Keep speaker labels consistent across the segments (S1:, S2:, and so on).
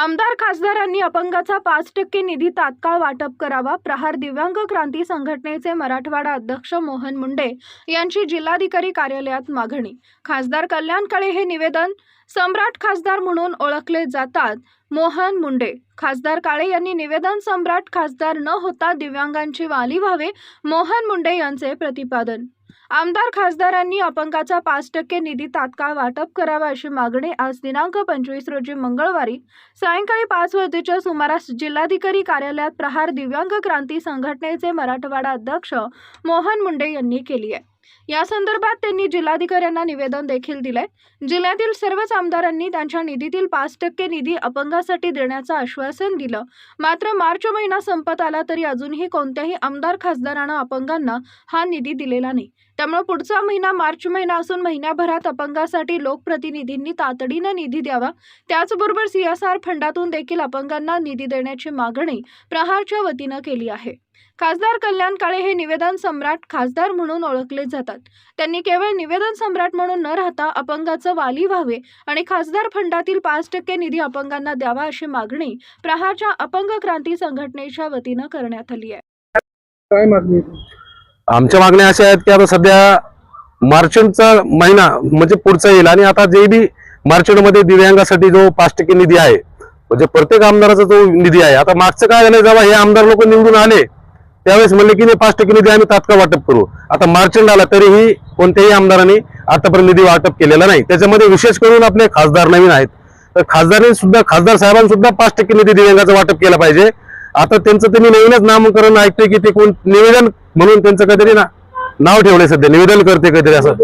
S1: आमदार खासदारांनी अपंगाचा पाच टक्के निधी तात्काळ वाटप करावा प्रहार दिव्यांग क्रांती संघटनेचे मराठवाडा अध्यक्ष मोहन मुंडे यांची जिल्हाधिकारी कार्यालयात मागणी. खासदार कल्याण काळे हे निवेदन सम्राट खासदार म्हणून ओळखले जातात मोहन मुंडे. खासदार काळे यांनी निवेदन सम्राट खासदार न होता दिव्यांगांची वाली व्हावे मोहन मुंडे यांचे प्रतिपादन आमदार खासदारांनी अपंगाचा पाच टक्के निधी तात्काळ वाटप करावा अशी मागणी आज दिनांक पंचवीस रोजी मंगळवारी सायंकाळी पाच वाजेच्या सुमारास जिल्हाधिकारी कार्यालयात प्रहार दिव्यांग क्रांती संघटनेचे मराठवाडा अध्यक्ष मोहन मुंडे यांनी केली आहे. या संदर्भात त्यांनी जिल्हाधिकाऱ्यांना निवेदन देखील दिलंय. जिल्ह्यातील सर्वच आमदारांनी त्यांच्या निधीतील पाच टक्के निधी अपंगासाठी देण्याचं आश्वासन दिलं. मात्र मार्च महिना संपत आला तरी अजूनही कोणत्याही आमदार खासदारानं अपंगांना हा निधी दिलेला नाही. त्यामुळे पुढचा महिना मार्च महिना असून महिन्याभरात अपंगासाठी लोकप्रतिनिधींनी तातडीनं निधी द्यावा. त्याचबरोबर सीएसआर फंडातून देखील अपंगांना निधी देण्याची मागणी प्रहारच्या वतीनं केली आहे. खासदार कल्याण काळे हे निवेदन सम्राट खासदार म्हणून ओळखले जातात त्यांनी केवळ निवेदन सम्राट म्हणून न राहता अपंगाचं वाली व्हावे आणि खासदार फंडातील पाच टक्के निधी अपंगांना द्यावा अशी मागणी प्रहारच्या अपंग क्रांती संघटनेच्या वतीनं करण्यात आली आहे
S2: काय मागणी?
S3: आमच्या मागण्या अशा आहेत की आता सध्या मार्चचा महिना म्हणजे पुढचा येईल आणि आता जे बी मार्चमध्ये दिव्यांगासाठी जो पाच टक्के निधी आहे म्हणजे प्रत्येक आमदाराचा जो निधी आहे आता मागचं काय झालं जेव्हा हे आमदार लोक निवडून आले त्यावेळेस म्हणले की नाही पाच टक्के निधी आम्ही तात्काळ वाटप करू. आता मार्चंड आला तरीही कोणत्याही आमदारांनी आतापर्यंत निधी वाटप केलेला नाही. त्याच्यामध्ये विशेष करून आपले खासदार नवीन आहेत. तर खासदारांनी सुद्धा खासदार साहेबांनी सुद्धा पाच टक्के निधी दिव्यांगाचं वाटप केलं पाहिजे. आता त्यांचं त्यांनी नवीनच नामकरण ऐकतोय की ते कोण निवेदन म्हणून त्यांचं काहीतरी ना नाव ठेवलंय सध्या. निवेदन करते काहीतरी असं.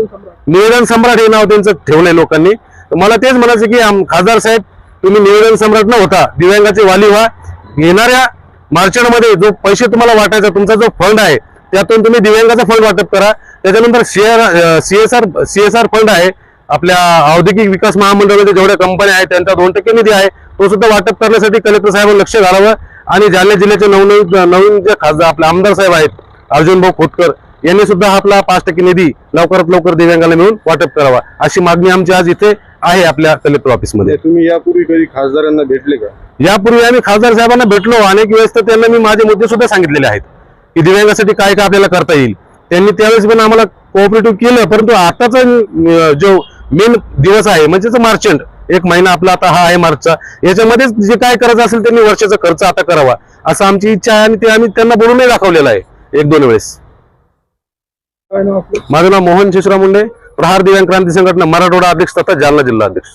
S3: निवेदन सम्राट हे नाव त्यांचं ठेवलंय लोकांनी. तर मला तेच म्हणायचं की खासदार साहेब तुम्ही निवेदन सम्राट न होता दिव्यांगाचे वाली व्हा. येणाऱ्या मार्चमध्ये जो पैसे तुम्हाला वाटायचा तुमचा जो फंड आहे त्यातून तुम्ही दिव्यांगाचा फंड वाटप करा. त्याच्यानंतर सीआर सीएसआर सीएसआर फंड आहे. आपल्या औद्योगिक विकास महामंडळामध्ये जेवढ्या कंपन्या आहेत त्यांचा दोन टक्के निधी आहे तो सुद्धा वाटप करण्यासाठी कलेक्टर साहेबांनी लक्ष घालावं. आणि जालना जिल्ह्याचे नवनवीन नवीन जे खासदार आपले आमदार साहेब आहेत अर्जुन भाऊ खोतकर यांनी सुद्धा आपला पाच टक्के निधी लवकरात लवकर दिव्यांगाला मिळून वाटप करावा अशी मागणी आमची आज इथे आहे आपल्या कलेक्टर ऑफिसमध्ये.
S2: म्हणजे तुम्ही यापूर्वी कधी खासदारांना भेटले का?
S3: यापूर्वी आम्ही खासदार साहेबांना भेटलो. अनेक वेळेस तर त्यांना मी माझे मुद्दे सुद्धा सांगितलेले आहेत की दिव्यांगासाठी काय काय आपल्याला करता येईल. त्यांनी त्यावेळेस पण आम्हाला कोऑपरेटिव्ह केलं परंतु आताचा जो मेन दिवस आहे म्हणजे मार्चंट एक महिना आपला आता हा आहे मार्चचा. याच्यामध्येच जे काय करायचं असेल त्यांनी वर्षाचा खर्च आता करावा असं आमची इच्छा आहे आणि ते आम्ही त्यांना बोलूनही दाखवलेलं आहे एक दोन वेळेस. माझं नाव मोहन शिशराव मुंडे प्रहार दिव्यांग क्रांती संघटना मराठवाडा अध्यक्ष तथा जालना जिल्हा अध्यक्ष